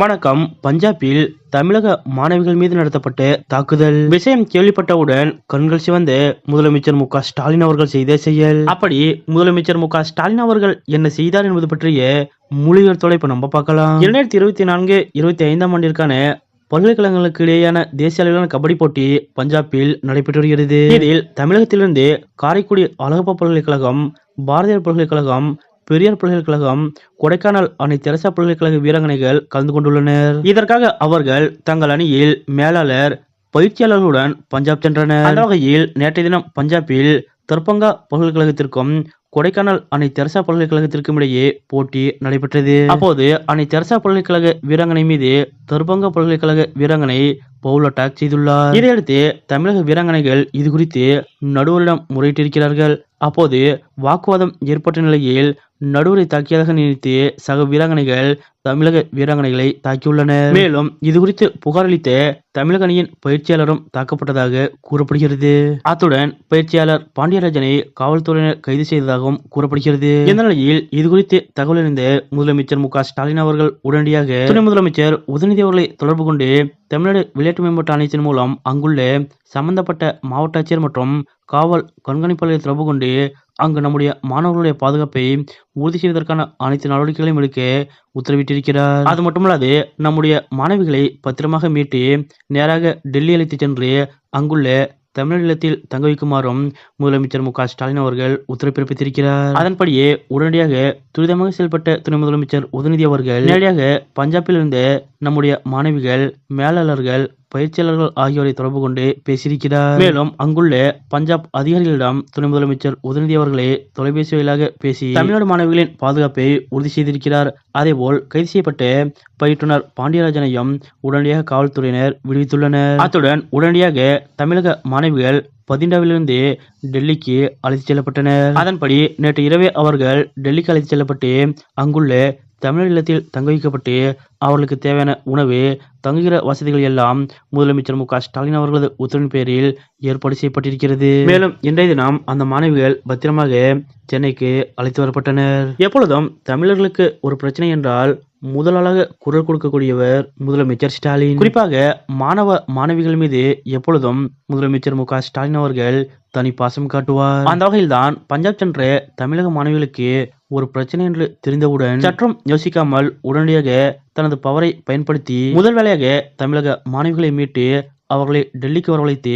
வணக்கம். பஞ்சாபில் தமிழக மாணவிகள் மீது நடத்தப்பட்ட தாக்குதல். விஷயம் கேள்விப்பட்டவுடன் கண்கள் சிவந்து முதலமைச்சர் மு ஸ்டாலின் அவர்கள் செய்த செயல். அப்படி முதலமைச்சர் மு ஸ்டாலின் அவர்கள் என்ன செய்தார் என்பது பற்றிய மொழிகள் தொலைப்பு நம்ம பார்க்கலாம். இரண்டாயிரத்தி இருபத்தி நான்கு இருபத்தி ஐந்தாம் ஆண்டிற்கான பல்கலைக்கழகங்களுக்கு இடையேயான தேசிய அளவிலான கபடி போட்டி பஞ்சாபில் நடைபெற்று வருகிறது. இதில் தமிழகத்திலிருந்து காரைக்குடி அழகப்பா பல்கலைக்கழகம் பாரதியார் பல்கலைக்கழகம் பெரியார் பல்கலைக்கழகம் கொடைக்கானல் அணை தெரசா பல்கலைக்கழக வீராங்கனைகள் கலந்து கொண்டுள்ளனர். இதற்காக அவர்கள் தங்கள் அணியில் மேலாளர் பயிற்சியாளர்களுடன் பஞ்சாப் சென்றனர். அந்த வகையில் நேற்றைய தினம் பஞ்சாபில் தர்பங்கா பல்கலைக்கழகத்திற்கும் கொடைக்கானல் அணை தெரசா பல்கலைக்கழகத்திற்கும் இடையே போட்டி நடைபெற்றது. அப்போது அணை தெரசா பல்கலைக்கழக வீராங்கனை மீது தர்பங்கா பல்கலைக்கழக வீராங்கனை பவுல் அட்டாக் செய்துள்ளார். இதையடுத்து தமிழக வீராங்கனைகள் இது குறித்து நடுவரிடம் முறையிட்டிருக்கிறார்கள். அப்போது வாக்குவாதம் ஏற்பட்ட நிலையில் நடுவரை தாக்கியதாக நினைத்து சக வீராங்கனைகள் தமிழக வீராங்கனைகளை தாக்கியுள்ளனர். மேலும் இது குறித்து புகார் அளித்த தமிழக அணியின் பயிற்சியாளரும் தாக்கப்பட்டதாக கூறப்படுகிறது. அத்துடன் பயிற்சியாளர் பாண்டியராஜனை காவல்துறையினர் கைது செய்ததாகவும் கூறப்படுகிறது. இந்த நிலையில் இது குறித்து தகவல் அறிந்த முதலமைச்சர் மு ஸ்டாலின் அவர்கள் உடனடியாக துணை முதலமைச்சர் உதயநிதி அவர்களை தொடர்பு கொண்டு தமிழ்நாடு விளையாட்டு மேம்பாட்டு ஆணையத்தின் மூலம் அங்குள்ள சம்பந்தப்பட்ட மாவட்ட ஆட்சியர் மற்றும் காவல் கண்காணிப்பாளரை தொடர்பு கொண்டு அங்கு நம்முடைய மாணவர்களுடைய பாதுகாப்பை உறுதி செய்வதற்கான அனைத்து நடவடிக்கைகளையும் எடுக்க உத்தரவிட்டிருக்கிறார். அது மட்டுமல்லாது நம்முடைய மாணவிகளை பத்திரமாக மீட்டு நேராக டெல்லி அழைத்துச் சென்று அங்குள்ள தமிழ் இல்லத்தில் தங்க வைக்குமாறும் முதலமைச்சர் மு க ஸ்டாலின் அவர்கள் உத்தரவு பிறப்பித்திருக்கிறார். அதன்படியே உடனடியாக துரிதமாக செயல்பட்ட துணை முதலமைச்சர் உதயநிதி அவர்கள் நேரடியாக பஞ்சாபில் இருந்த நம்முடைய மாணவிகள் மேலாளர்கள் பயிற்சியாளர்கள் ஆகியோரை தொடர்பு கொண்டு பேசியிருக்கிறார். மேலும் அங்குள்ள பஞ்சாப் அதிகாரிகளிடம் துணை முதலமைச்சர் உதயநிதி அவர்களே தொலைபேசி வாயிலாக பேசி தமிழ்நாடு மாணவிகளின் பாதுகாப்பை உறுதி செய்திருக்கிறார். அதேபோல் கைது செய்யப்பட்ட பயிற்றுனர் பாண்டியராஜனையும் உடனடியாக காவல்துறையினர் விடுவித்துள்ளனர். அத்துடன் உடனடியாக தமிழக மாணவிகள் பதிண்டாவிலிருந்து டெல்லிக்கு அழைத்துச் செல்லப்பட்டனர். அதன்படி நேற்று இரவே அவர்கள் டெல்லிக்கு அழைத்துச் செல்லப்பட்டு அங்குள்ள தமிழர் இல்லத்தில் தங்க வைக்கப்பட்டு அவர்களுக்கு தேவையான உணவு தங்குகிற வசதிகள் எல்லாம் முதலமைச்சர் மு ஸ்டாலின் அவர்களது உத்தரவின் பேரில் ஏற்பாடு செய்யப்பட்டிருக்கிறது. மேலும் இன்றைய தினம் அந்த மாணவிகள் பத்திரமாக சென்னைக்கு அழைத்து வரப்பட்டனர். எப்பொழுதும் தமிழர்களுக்கு ஒரு பிரச்சனை என்றால் முதலாளாக குரல் கொடுக்கக்கூடியவர் முதலமைச்சர் ஸ்டாலின். குறிப்பாக மாணவ மாணவிகள் மீது எப்பொழுதும் முதலமைச்சர் மு ஸ்டாலின் அவர்கள் தனி பாசம் காட்டுவார். அந்த வகையில்தான் பஞ்சாப் சென்ற தமிழக மாணவிகளுக்கு ஒரு பிரச்சனை என்று தெரிந்தவுடன் சற்றும் யோசிக்காமல் உடனடியாக தனது பவரை பயன்படுத்தி முதல் வேலையாக தமிழக மாணவிகளை மீட்டு அவர்களை டெல்லிக்கு வரவழைத்து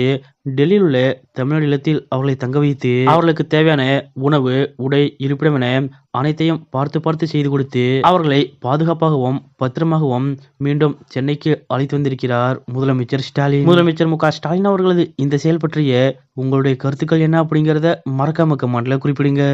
டெல்லியில் உள்ள தமிழ்நாடு இல்லத்தில் அவர்களை தங்க வைத்து அவர்களுக்கு தேவையான உணவு உடை இருப்பிடம் என அனைத்தையும் பார்த்து பார்த்து செய்து கொடுத்து அவர்களை பாதுகாப்பாகவும் பத்திரமாகவும் மீண்டும் சென்னைக்கு அழைத்து வந்திருக்கிறார் முதலமைச்சர் ஸ்டாலின். முதலமைச்சர் மு ஸ்டாலின் அவர்களது இந்த செயல் பற்றிய உங்களுடைய கருத்துக்கள் என்ன அப்படிங்கிறத மறக்காம கமெண்ட்ல குறிப்பிடுங்க.